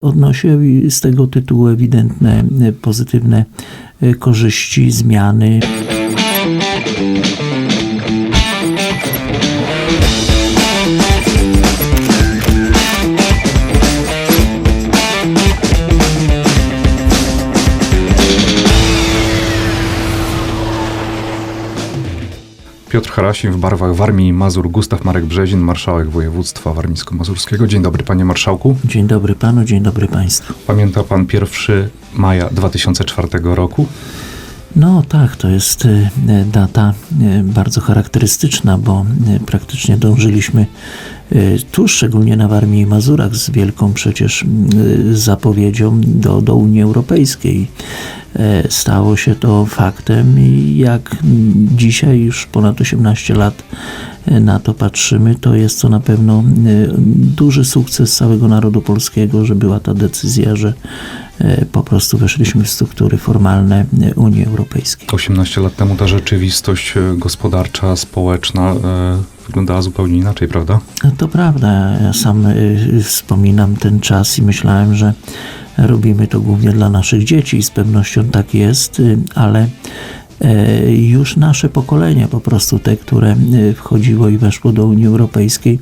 Odnosił z tego tytułu ewidentne e, pozytywne e, korzyści, zmiany. Harasim w barwach Warmii i Mazur, Gustaw Marek Brzezin, marszałek województwa warmińsko-mazurskiego. Dzień dobry panie marszałku. Dzień dobry panu, dzień dobry państwu. Pamięta pan 1 maja 2004 roku? No tak, to jest e, data e, bardzo charakterystyczna, bo e, praktycznie dążyliśmy tu, szczególnie na Warmii i Mazurach, z wielką przecież zapowiedzią do, do Unii Europejskiej. Stało się to faktem i jak dzisiaj już ponad 18 lat na to patrzymy, to jest to na pewno duży sukces całego narodu polskiego, że była ta decyzja, że po prostu weszliśmy w struktury formalne Unii Europejskiej. 18 lat temu ta rzeczywistość gospodarcza, społeczna wyglądała zupełnie inaczej, prawda? To prawda. Ja sam y, wspominam ten czas i myślałem, że robimy to głównie dla naszych dzieci i z pewnością tak jest, y, ale już nasze pokolenie, po prostu te, które y, wchodziło i weszło do Unii Europejskiej,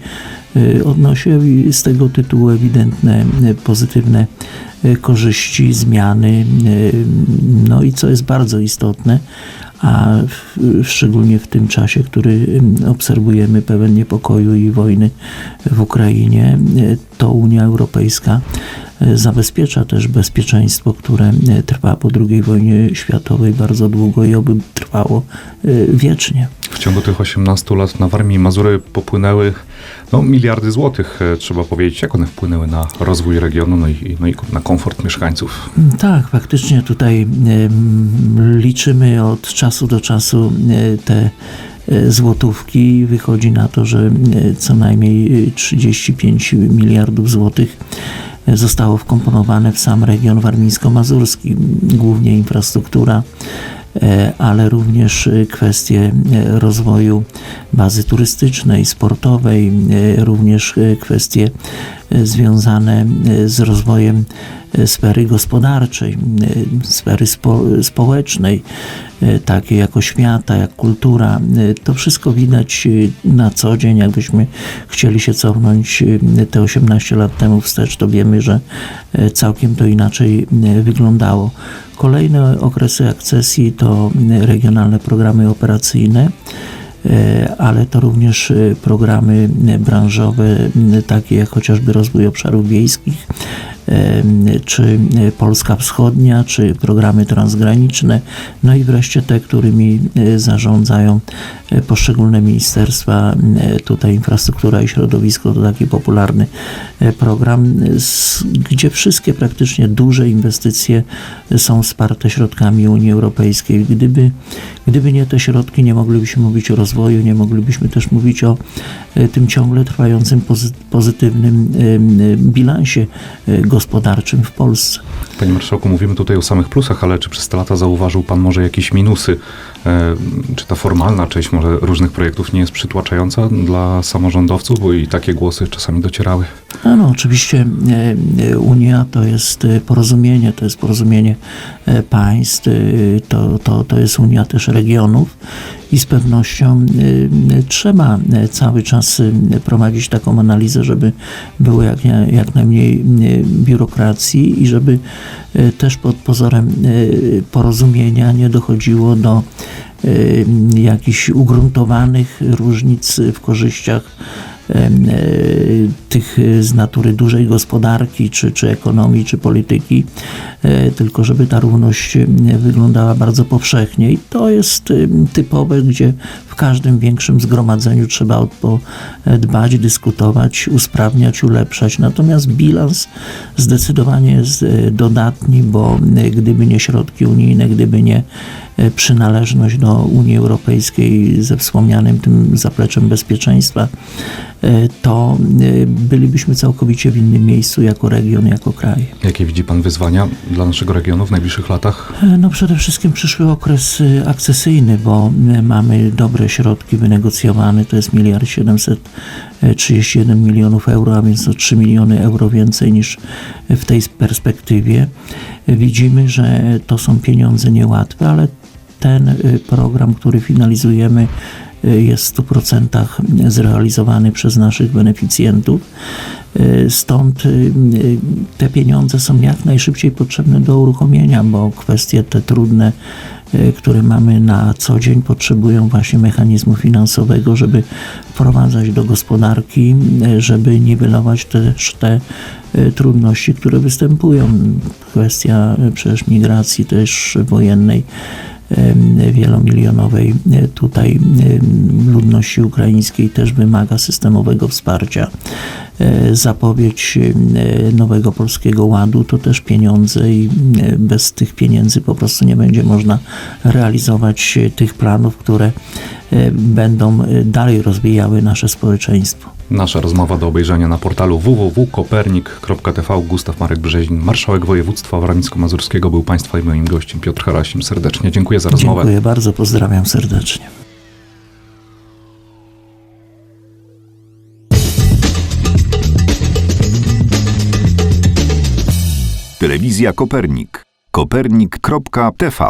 odnosiły z tego tytułu ewidentne pozytywne korzyści, zmiany. No i co jest bardzo istotne, a w, szczególnie w tym czasie, który obserwujemy pełen niepokoju i wojny w Ukrainie, to Unia Europejska zabezpiecza też bezpieczeństwo, które trwa po II wojnie światowej bardzo długo i oby trwało wiecznie. W ciągu tych 18 lat na Warmii i Mazury popłynęły no, miliardy złotych, e, trzeba powiedzieć. Jak one wpłynęły na rozwój regionu no i, no i na komfort mieszkańców? Tak, faktycznie tutaj liczymy od czasu do czasu e, te e, złotówki. Wychodzi na to, że co najmniej 35 miliardów złotych zostało wkomponowane w sam region warmińsko-mazurski, głównie infrastruktura, ale również kwestie rozwoju bazy turystycznej, sportowej, również kwestie związane z rozwojem sfery gospodarczej, sfery spo, społecznej, takie jak oświata, jak kultura. To wszystko widać na co dzień. Jakbyśmy chcieli się cofnąć te 18 lat temu wstecz, to wiemy, że całkiem to inaczej wyglądało. Kolejne okresy akcesji to regionalne programy operacyjne ale to również programy branżowe, takie jak chociażby rozwój obszarów wiejskich, czy Polska Wschodnia, czy programy transgraniczne, no i wreszcie te, którymi e, zarządzają poszczególne ministerstwa. E, tutaj infrastruktura i środowisko to taki popularny program, gdzie wszystkie praktycznie duże inwestycje są wsparte środkami Unii Europejskiej. Gdyby, gdyby nie te środki, nie moglibyśmy mówić o rozwoju, nie moglibyśmy też mówić o tym ciągle trwającym pozytywnym bilansie gospodarczym w Polsce. Panie Marszałku, mówimy tutaj o samych plusach, ale czy przez te lata zauważył Pan może jakieś minusy? E, czy ta formalna część może różnych projektów nie jest przytłaczająca dla samorządowców, bo i takie głosy czasami docierały? No, no oczywiście e, Unia to jest porozumienie, to jest porozumienie e, państw, to, to, to jest Unia też regionów i z pewnością trzeba cały czas prowadzić taką analizę, żeby było jak, jak najmniej biurokracji i żeby też pod pozorem porozumienia nie dochodziło do jakichś ugruntowanych różnic w korzyściach tych z natury dużej gospodarki, czy, czy ekonomii, czy polityki, e, tylko żeby ta równość wyglądała bardzo powszechnie. I to jest typowe, gdzie w każdym większym zgromadzeniu trzeba dbać, dyskutować, usprawniać, ulepszać. Natomiast bilans zdecydowanie jest e, dodatni, bo gdyby nie środki unijne, gdyby nie przynależność do Unii Europejskiej ze wspomnianym tym zapleczem bezpieczeństwa, E, to e, bylibyśmy całkowicie w innym miejscu jako region, jako kraj. Jakie widzi Pan wyzwania dla naszego regionu w najbliższych latach? E, no przede wszystkim przyszły okres akcesyjny, bo mamy dobre środki wynegocjowane, to jest miliard 700 e, 31 milionów euro, a więc o 3 miliony euro więcej niż w tej perspektywie. Widzimy, że to są pieniądze niełatwe, ale ten program, który finalizujemy, jest w 100% zrealizowany przez naszych beneficjentów. Y, Stąd y, te pieniądze są jak najszybciej potrzebne do uruchomienia, bo kwestie te trudne, y, które mamy na co dzień, potrzebują właśnie mechanizmu finansowego, żeby wprowadzać do gospodarki, żeby niwelować też te trudności, które występują. Kwestia przecież migracji też wojennej wielomilionowej e, tutaj ludności ukraińskiej też wymaga systemowego wsparcia. E, Zapowiedź em, nowego polskiego ładu to też pieniądze i e, bez tych pieniędzy po prostu nie będzie można realizować e, tych planów, które e, będą e, dalej rozwijały nasze społeczeństwo. Nasza rozmowa do obejrzenia na portalu www.kopernik.tv. Gustaw Marek Brzeźin, marszałek województwa warmińsko-mazurskiego, był Państwa i moim gościem. Piotr Harasim, serdecznie dziękuję za rozmowę. Dziękuję bardzo, pozdrawiam serdecznie. Telewizja Kopernik. Kopernik.tv